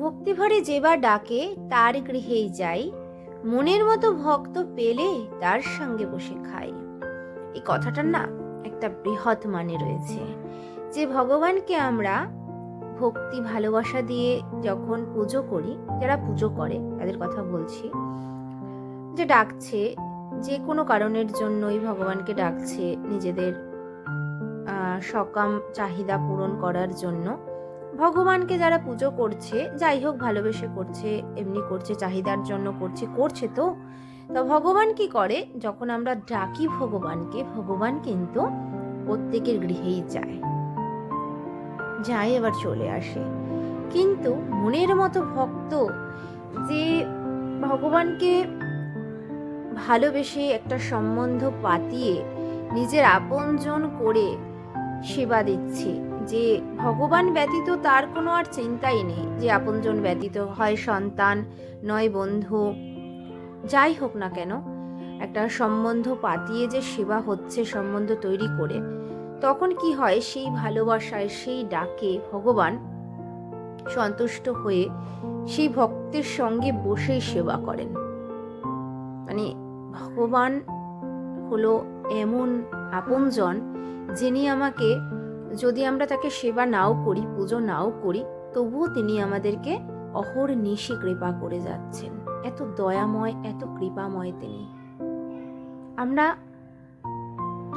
ভক্তিভরে যেবার ডাকে, তার গৃহেই যাই। মনের মতো ভক্ত পেলে তার সঙ্গে বসে খাই। এই কথাটার না একটা বৃহৎ মানে রয়েছে। যে ভগবানকে আমরা ভক্তি ভালোবাসা দিয়ে যখন পুজো করি, যারা পুজো করে, তাদের কথা বলছি, যে ডাকছে, যে কোনো কারণের জন্যই ভগবানকে ডাকছে নিজেদের সকাম চাহিদা পূরণ করার জন্য ভগবানকে যারা পুজো করছে, যাই হোক ভালোবেসে করছে, এমনি করছে, চাহিদার জন্য করছে করছে তো। তা ভগবান কি করে? যখন আমরা ডাকি ভগবানকে, ভগবান কিন্তু প্রত্যেকের গৃহেই যায়। যায় এবার চলে আসে। কিন্তু মনের মতো ভক্ত যে ভগবানকে ভালোবেসে একটা সম্বন্ধ পাতিয়ে নিজের আপনজন করে সেবা দিচ্ছে যে ভগবান ব্যতীত তার কোনো আর চিন্তাই নেই, যে আপনজন ব্যতীত হয় সন্তান, নয় বন্ধু। যাই হোক না কেন, একটা সম্বন্ধ পাতিয়ে যে সেবা হচ্ছে, সম্বন্ধ তৈরি করে, তখন কি হয়, সেই ভালোবাসায় সেই ডাকে ভগবান সন্তুষ্ট হয়ে সেই ভক্তের সঙ্গে বসেই সেবা করেন। মানে ভগবান হলো এমন আপনজন যিনি আমাকে যদি আমরা তাকে সেবা নাও করি, পুজো নাও করি, তবুও তিনি আমাদেরকে অহর নিশি কৃপা করে যাচ্ছেন। এত দয়াময়, এত কৃপাময় তিনি। আমরা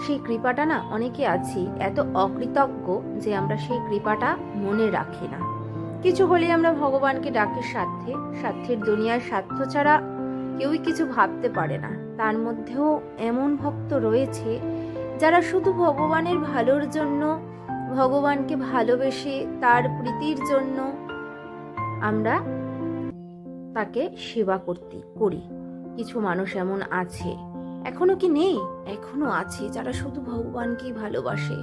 সেই কৃপাটা না, অনেকে আছি, এত অকৃতজ্ঞ যে আমরা সেই কৃপাটা মনে রাখি না। কিছু হলে আমরা ভগবানকে ডাকি স্বার্থে স্বার্থের দুনিয়ার স্বার্থ ছাড়া কেউই কিছু ভাবতে পারে না। তার মধ্যেও এমন ভক্ত রয়েছে যারা শুধু ভগবানের ভালোর জন্য ভগবানকে ভালোবেসে তার প্রীতির জন্য আমরা তাকে সেবা করতে, করি। কিছু মানুষ এমন আছে, এখনও কি নেই? এখনও আছে, যারা শুধু ভগবানকেই ভালোবাসে।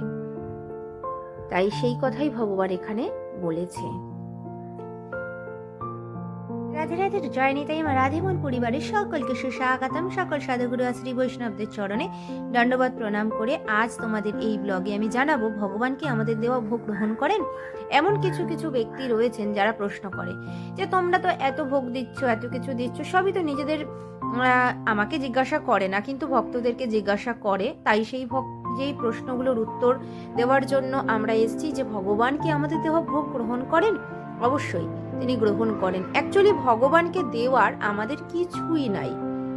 তাই সেই কথাই ভগবান এখানে বলেছে। রাধে রাধে জয় নিতাই আমার রাধেমন পরিবারের সকলকে সুস্বাগতম। সকল সাধুগুরু শ্রী বৈষ্ণবদের চরণে দণ্ডবাদ প্রণাম করে আজ তোমাদের এই ব্লগে আমি জানাব ভগবানকে আমাদের দেওয়া ভোগ গ্রহণ করেন? এমন কিছু কিছু ব্যক্তি রয়েছেন যারা প্রশ্ন করে যে, তোমরা তো এত ভোগ দিচ্ছ, এত কিছু দিচ্ছ, সবই তো নিজেদের আমাকে জিজ্ঞাসা করে না, কিন্তু ভক্তদেরকে জিজ্ঞাসা করে। তাই সেই ভক, যেই প্রশ্নগুলোর উত্তর দেওয়ার জন্য আমরা এসেছি যে, ভগবান কি আমাদের দেওয়া ভোগ গ্রহণ করেন? অবশ্যই, তিনি গ্রহণ করেন। অ্যাকচুয়ালি ভগবানকে দেওয়ার আমাদের কিছুই নাই।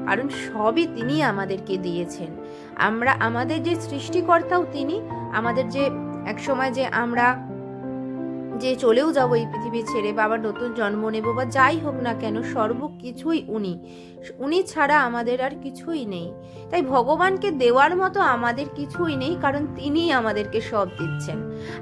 কারণ সবই তিনি আমাদেরকে দিয়েছেন। আমরা, আমাদের যে সৃষ্টিকর্তাও তিনি, আমাদের যে একসময় যে আমরা যে চলেও যাব এই পৃথিবী ছেড়ে বা আবার নতুন জন্ম নেব বা যাই হোক না কেন, সর্বকিছুই উনি। উনি ছাড়া আমাদের আর কিছুই নেই। তাই ভগবানকে দেওয়ার মতো আমাদের কিছুই নেই, কারণ তিনিই আমাদেরকে সব দিচ্ছেন।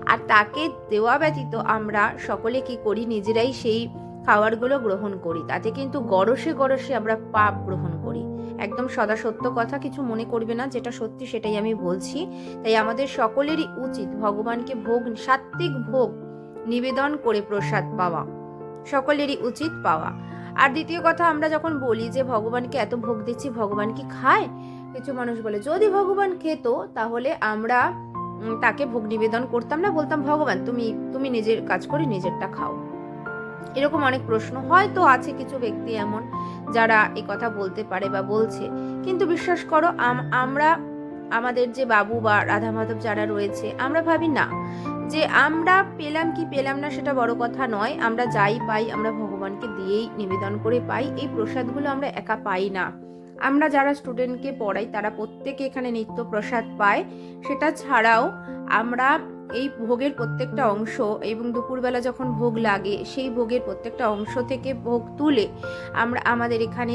আর তাকে দেওয়া ব্যতীত আমরা সকলে কি করি? নিজেরাই সেই খাবারগুলো গ্রহণ করি। তাতে কিন্তু গরসে গরসে আমরা পাপ গ্রহণ করি। একদম সদা সত্য কথা কিছু মনে করবে না, যেটা সত্যি সেটাই আমি বলছি। তাই আমাদের সকলেরই উচিত ভগবানকে ভোগ, সাত্ত্বিক ভোগ নিবেদন করে প্রসাদ পাওয়া। সকলেরই উচিত পাওয়া। আর দ্বিতীয় কথা, আমরা যখন বলি যে ভগবানকে এত ভোগ দিচ্ছি, ভগবান কি খায়? কিছু মানুষ বলে, যদি ভগবান খেত, তাহলে আমরা তাকে ভোগ নিবেদন করতাম না। বলতাম, ভগবান, তুমি তুমি নিজের কাজ করে নিজেরটা খাও। এরকম অনেক প্রশ্ন। হয়তো আছে কিছু ব্যক্তি এমন যারা এই কথা বলতে পারে বা বলছে। কিন্তু বিশ্বাস করো, আম- আমরা আমাদের যে বাবু বা রাধা মাধব যারা রয়েছে, আমরা ভাবি না। যে আমরা পেলাম কি পেলাম না সেটা বড় কথা নয়, আমরা যাই পাই, আমরা ভগবানকে দিয়েই নিবেদন করে পাই, এই প্রসাদগুলো আমরা একা পাই না। আমরা যারা স্টুডেন্টকে পড়াই, তারা প্রত্যেকে এখানে নিত্য প্রসাদ পায়। সেটা ছাড়াও আমরা এই ভোগের প্রত্যেকটা অংশ এবং দুপুরবেলা যখন ভোগ লাগে, সেই ভোগের প্রত্যেকটা অংশ থেকে ভোগ তুলে আমরা আমাদের এখানে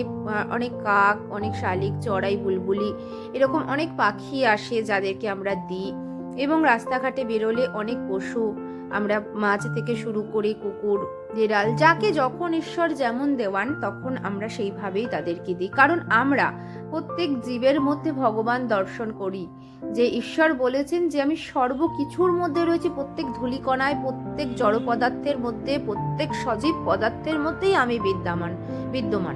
অনেক কাক, অনেক শালিক, চড়াই, বুলবুলি এরকম অনেক পাখি আসে যাদেরকে আমরা দিই এবং রাস্তাঘাটে বেরোলে অনেক পশু আমরা মাছ থেকে শুরু করে কুকুর, বিড়াল, যাকে যখন ঈশ্বর যেমন দেওয়ান, তখন আমরা সেইভাবেই তাদেরকে দিই। কারণ আমরা প্রত্যেক জীবের মধ্যে ভগবান দর্শন করি। যে ঈশ্বর বলেছেন যে, আমি সর্বকিছুর মধ্যে রয়েছি, প্রত্যেক ধূলিকণায়, প্রত্যেক জড় পদার্থের মধ্যে, প্রত্যেক সজীব পদার্থের মধ্যেই আমি বিদ্যমান বিদ্যমান।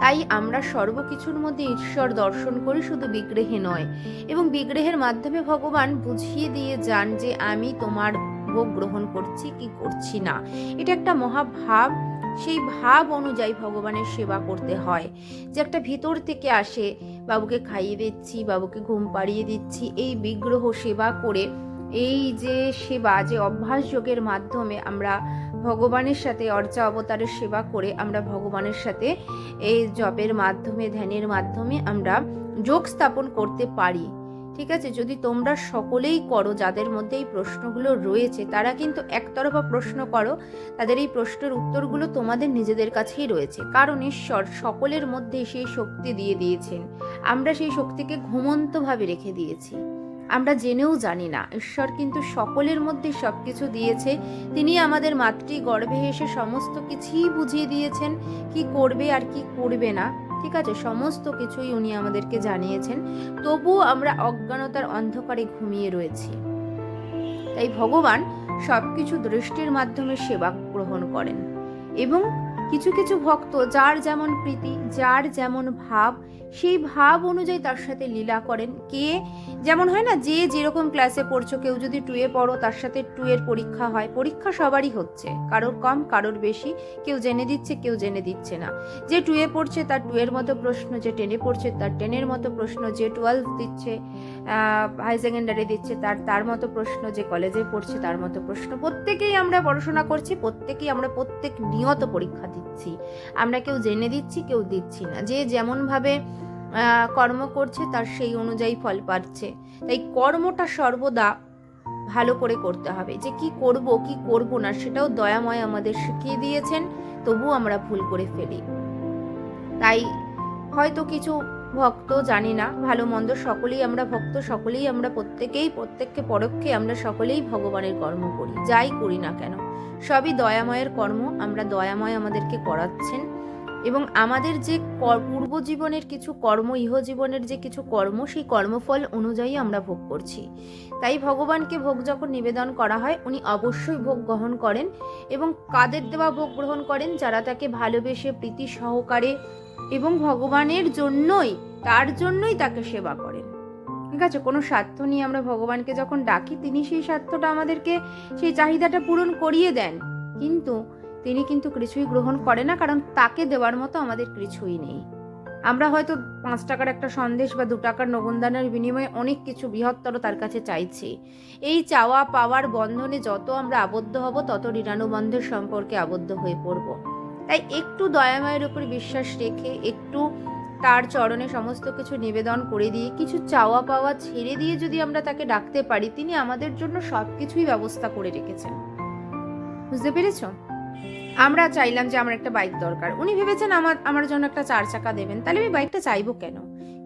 তাই আমরা সর্বকিছুর মধ্যে ঈশ্বর দর্শন করি, শুধু বিগ্রহে নয়। এবং বিগ্রহের মাধ্যমে ভগবান বুঝিয়ে দিয়ে যান যে, আমি তোমার ভোগ গ্রহণ করছি কি করছি না। এটা একটা মহাভাব। সেই ভাব অনুযায়ী ভগবানের সেবা করতে হয়। যে একটা ভিতর থেকে আসে, বাবুকে খাইয়ে দিচ্ছি, বাবুকে ঘুম পাড়িয়ে দিচ্ছি, এই বিগ্রহ সেবা করে, এই যে সেবা, যে অভ্যাস যোগের মাধ্যমে আমরা ভগবানের সাথে, অর্চা অবতারের সেবা করে আমরা ভগবানের সাথে, এই জপের মাধ্যমে, ধ্যানের মাধ্যমে আমরা যোগ স্থাপন করতে পারি। ঠিক আছে? যদি তোমরা সকলেই করো যাদের মধ্যে এই প্রশ্নগুলো রয়েছে, তারা কিন্তু একতরফা প্রশ্ন করো, তাদের এই প্রশ্নের উত্তরগুলো তোমাদের নিজেদের কাছেই রয়েছে। কারণ ঈশ্বর সকলের মধ্যে সেই শক্তি দিয়ে দিয়েছেন। আমরা সেই শক্তিকে ঘুমন্তভাবে রেখে দিয়েছি। আমরা জেনেও জানি না, ঈশ্বর কিন্তু সকলের মধ্যে সব কিছু দিয়েছে। তিনি আমাদের মাতৃ গর্ভে এসে সমস্ত কিছুই বুঝিয়ে দিয়েছেন, কি করবে আর কি করবে না। ঠিক আছে, সমস্ত কিছুই উনি আমাদেরকে জানিয়েছেন। তবুও আমরা অজ্ঞানতার অন্ধকারে ঘুমিয়ে রয়েছি। তাই ভগবান সবকিছু দৃষ্টির মাধ্যমে সেবা গ্রহণ করেন এবং কিছু কিছু ভক্ত যার যেমন প্রীতি, যার যেমন ভাব, সেই ভাব অনুযায়ী তার সাথে লীলা করেন। কে? যেমন হয় না, যে যেরকম ক্লাসে পড়ছো, কেউ যদি টুয়ে পড়ো, তার সাথে টুয়ের পরীক্ষা হয়। পরীক্ষা সবারই হচ্ছে। কারোর কম, কারোর বেশি। কেউ জেনে দিচ্ছে, কেউ জেনে দিচ্ছে না। যে টুয়ে পড়ছে, তার টুয়ের মতো প্রশ্ন। যে টেনে পড়ছে, তার টেনের মতো প্রশ্ন। যে টুয়েলভ দিচ্ছে হাই সেকেন্ডারি দিচ্ছে, তার তার মতো প্রশ্ন। যে কলেজে পড়ছে, তার মতো প্রশ্ন। প্রত্যেকেই আমরা পড়াশোনা করছি, প্রত্যেকেই আমরা প্রত্যেক নিয়ত পরীক্ষা দিচ্ছি। আমরা কেউ জেনে দিচ্ছি, কেউ দিচ্ছি না। যে যেমনভাবে কর্ম করছে, তার সেই অনুযায়ী ফল পাচ্ছে। তাই কর্মটা সর্বদা ভালো করে করতে হবে। যে কি করব কি করব না, সেটাও দয়াময় আমাদের শিখিয়ে দিয়েছেন তবু আমরা ভুল করে ফেলি। তাই হয়তো কিছু ভক্ত, জানি না, ভালো মন্দ সকলেই আমরা ভক্ত, সকলেই আমরা প্রত্যেকেই, প্রত্যেককে পরোক্ষে আমরা সকলেই ভগবানের কর্ম করি। যাই করি না কেন সবই দয়াময়ের কর্ম, আমরা দয়াময় আমাদেরকে করাচ্ছেন। এবং আমাদের যে পূর্ব জীবনের কিছু কর্ম ইহ জীবনের যে কিছু কর্ম, সেই কর্মফল অনুযায়ী আমরা ভোগ করছি। তাই ভগবানকে ভোগ যখন নিবেদন করা হয়, উনি অবশ্যই ভোগ গ্রহণ করেন এবং কাদের দেওয়া ভোগ গ্রহণ করেন, যারা তাকে ভালোবেসে, প্রীতি সহকারে এবং ভগবানের জন্যই, তার জন্যই তাকে সেবা করেন। ঠিক আছে, কোনো স্বার্থ নিয়ে আমরা ভগবানকে যখন ডাকি, তিনি সেই স্বার্থটা আমাদেরকে সেই চাহিদাটা পূরণ করিয়ে দেন। কিন্তু তিনি কিন্তু কিছুই গ্রহণ করে না, কারণ তাকে দেওয়ার মতো আমাদের কিছুই নেই। আমরা হয়তো পাঁচ টাকার একটা সন্দেশ বা দু টাকার নগনদানের বিনিময়ে অনেক কিছু বৃহত্তর তার কাছে চাইছি। এই চাওয়া পাওয়ার বন্ধনে যত আমরা আবদ্ধ হব, তত ঋণানুবন্ধের সম্পর্কে আবদ্ধ হয়ে পড়ব। তাই একটু দয়াময়ের উপর বিশ্বাস রেখে, একটু তার চরণে সমস্ত কিছু নিবেদন করে দিয়ে, কিছু চাওয়া পাওয়া ছেড়ে দিয়ে যদি আমরা তাকে ডাকতে পারি, তিনি আমাদের জন্য সব কিছুই ব্যবস্থা করে রেখেছেন। বুঝতে পেরেছ? আমরা চাইলাম যে আমার একটা বাইক দরকার। উনি ভেবেছেন আমার আমার জন্য একটা চার চাকা দেবেন। তাহলে আমি বাইকটা চাইব কেন?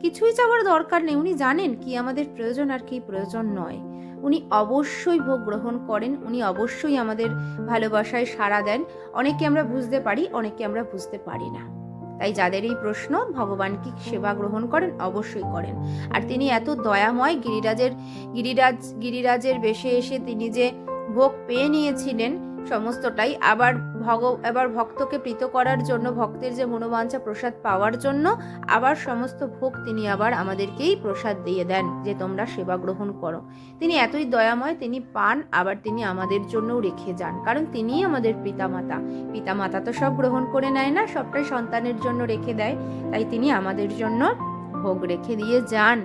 কিছুই চাওয়ার দরকার নেই। উনি জানেন কি আমাদের প্রয়োজন আর কি প্রয়োজন নয়। উনি অবশ্যই ভোগ গ্রহণ করেন। উনি অবশ্যই আমাদের ভালোবাসায় সাড়া দেন। অনেকে আমরা বুঝতে পারি অনেকে আমরা বুঝতে পারি না। তাই যাদের এই প্রশ্ন ভগবান কি সেবা গ্রহণ করেন অবশ্যই করেন। আর তিনি এত দয়াময় গিরিরাজের, গিরিরাজ, গিরিরাজের বেশে এসে তিনি যে ভোগ পেয়ে নিয়েছিলেন সমস্তটাই আবার ভগ, এবার ভক্তকে প্রীত করার জন্য, ভক্তের যে মনোবাঞ্ছা প্রসাদ পাওয়ার জন্য, আবার সমস্ত ভোগ তিনি আবার আমাদেরকেই প্রসাদ দিয়ে দেন যে তোমরা সেবা গ্রহণ করো। তিনি এতই দয়াময়, তিনি পান, আবার তিনি আমাদের জন্যও রেখে যান। কারণ তিনিই আমাদের পিতামাতা। পিতামাতা তো সব গ্রহণ করে নেয় না, সবটাই সন্তানের জন্য রেখে দেয়। তাই তিনি আমাদের জন্য ভোগ রেখে দিয়ে যান।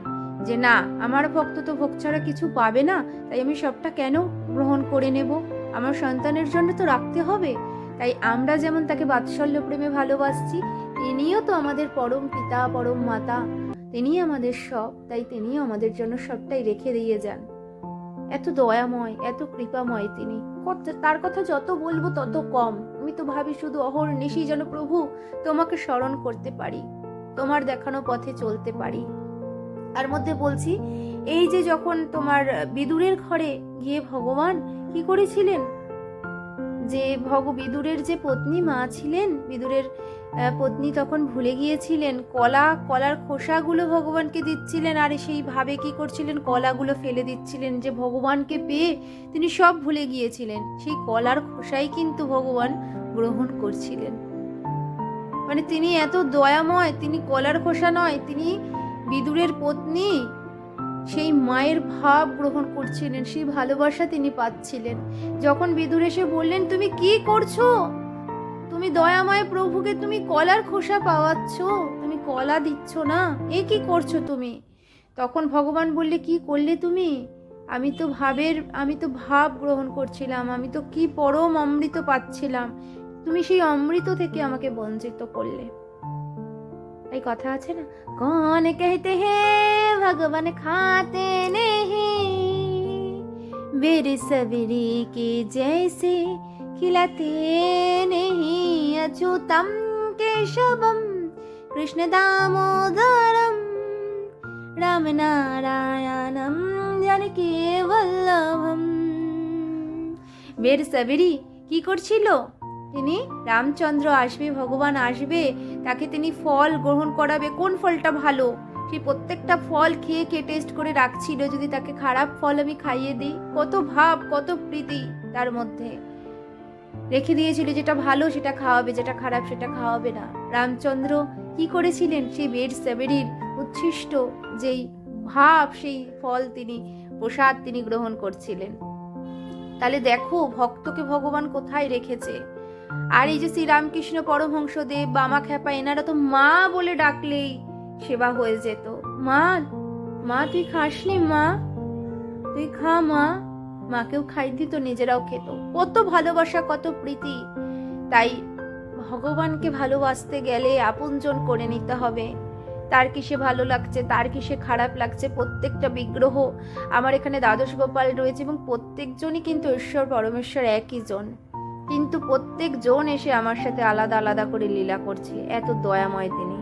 যে না, আমার ভক্ত তো ভোগ ছাড়া কিছু পাবে না, তাই আমি সবটা কেন গ্রহণ করে নেব? আমার সন্তানের জন্য তো রাখতে হবে। তাই আমরা যেমন তাকে বাৎসল্য প্রেমে ভালোবাসছি, তিনিও তো আমাদের পরম পিতা, পরম মাতা। তিনি আমাদের সব, তাই তিনিও আমাদের জন্য সবটাই রেখে দিয়ে যান। এত দয়াময়, এত কৃপাময় তিনি। তার কথা যত বলব তত কম। আমি তো ভাবি শুধু অহর নিশি যেন প্রভু তোমাকে স্মরণ করতে পারি, তোমার দেখানো পথে চলতে পারি। তার মধ্যে বলছি, এই যে যখন তোমার বিদুরের ঘরে গিয়ে ভগবান কি করেছিলেন? যে ভগ বিদুরের যে পত্নী মা ছিলেন, বিদুরের পত্নী তখন ভুলে গিয়েছিলেন, কলা, কলার খোসাগুলো ভগবানকে দিচ্ছিলেন, আর সেইভাবে কি করছিলেন? কলাগুলো ফেলে দিচ্ছিলেন যে ভগবানকে পেয়ে তিনি সব ভুলে গিয়েছিলেন। সেই কলার খোসাই কিন্তু ভগবান গ্রহণ করছিলেন। মানে তিনি এত দয়াময়, তিনি কলার খোসা নয়, তিনি বিদুরের পত্নী সেই মায়ের ভাব গ্রহণ করছিলেন, সেই ভালোবাসা তিনি পাচ্ছিলেন। যখন বিদুর এসে বললেন, তুমি কি করছ? তুমি দয়াময় প্রভুকে তুমি কলার খোসা পাওয়াচ্ছ? তুমি কলা দিচ্ছ না? এ কি করছ তুমি? তখন ভগবান বললে, কি করলে তুমি? আমি তো ভাবের, আমি তো ভাব গ্রহণ করছিলাম, আমি তো কি পরম অমৃত পাচ্ছিলাম। তুমি সেই অমৃত থেকে আমাকে বঞ্চিত করলে। এই কথা আছে না? কন কহতে হে ভগবান খাতে নেহি। বীর সবরি কি জেসে খিলাতে নেহি। অচুতম কেশবম কৃষ্ণ দামোদরম। রাম নারায়ণম, জানকী বল্লভম। বীর সবরি কি করছিল? তিনি রামচন্দ্র আসবে, ভগবান আসবে, তাকে তিনি ফল গ্রহণ করাবে। কোন ফলটা ভালো? সেই প্রত্যেকটা ফল খেয়ে খেয়ে টেস্ট করে রাখছিল, যদি তাকে খারাপ ফল আমি খাইয়ে দিই। কত ভাব, কত প্রীতি তার মধ্যে। রেখে দিয়েছিল যেটা ভালো সেটা খাওয়াবে, যেটা খারাপ সেটা খাওয়াবে না। রামচন্দ্র কি করেছিলেন? সেই বেড সেবেরির উচ্ছিষ্ট যেই ভাব, সেই ফল তিনি, প্রসাদ তিনি গ্রহণ করছিলেন। তাহলে দেখো, ভক্তকে ভগবান কোথায় রেখেছে? আর এই যে শ্রীরামকৃষ্ণ পরমহংসদেব বামা খ্যাপা এনারা তো মা বলে ডাকলেই সেবা হয়ে যেত। মা মা, তুই খাসনি মা? তুই খা মা। মাকেও খাই দিত, নিজেরাও খেত। কত ভালোবাসা, কত প্রীতি। তাই ভগবানকে ভালোবাসতে গেলে আপনজন করে নিতে হবে। তার কিসে ভালো লাগছে, তার কিসে খারাপ লাগছে? প্রত্যেকটা বিগ্রহ আমার এখানে দ্বাদশ গোপাল রয়েছে এবং প্রত্যেকজনই কিন্তু ঈশ্বর, পরমেশ্বর একই জন। কিন্তু প্রত্যেক জন এসে আমার সাথে আলাদা আলাদা করে লীলা করছে, এত দয়াময় তিনি।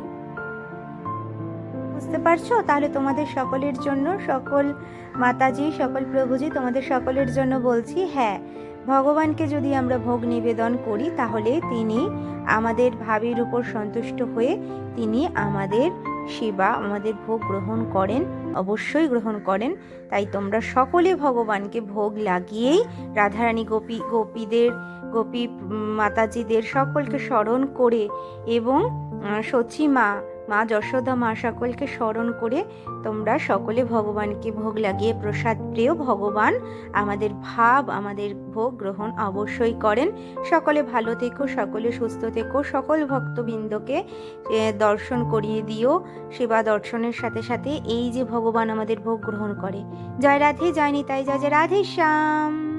বুঝতে পারছ? তাহলে তোমাদের সকলের জন্য সকল মাতাজি, সকল প্রভুজি তোমাদের সকলের জন্য বলছি হ্যাঁ ভগবানকে যদি আমরা ভোগ নিবেদন করি, তাহলে তিনি আমাদের ভাবির উপর সন্তুষ্ট হয়ে তিনি আমাদের সেবা আমাদের ভোগ গ্রহণ করেন, অবশ্যই গ্রহণ করেন। তাই তোমরা সকলে ভগবানকে ভোগ লাগিয়েই রাধারানী গোপী, গোপীদের, গোপী মাতাজিদের সকলকে স্মরণ করে এবং সচিমা মা যশোদা মা সকলকে স্মরণ করে তোমরা সকলে ভগবানকে ভোগ লাগিয়ে প্রসাদ প্রিয় ভগবান, আমাদের ভাব, আমাদের ভোগ গ্রহণ অবশ্যই করেন। সকলে ভালো থেকো, সকলে সুস্থ থেকো, সকল ভক্তবৃন্দকে দর্শন করিয়ে দিও, সেবা দর্শনের সাথে সাথে এই যে ভগবান আমাদের ভোগ গ্রহণ করে। জয় রাধে, জয় নিতাই জয় রাধে, শ্যাম।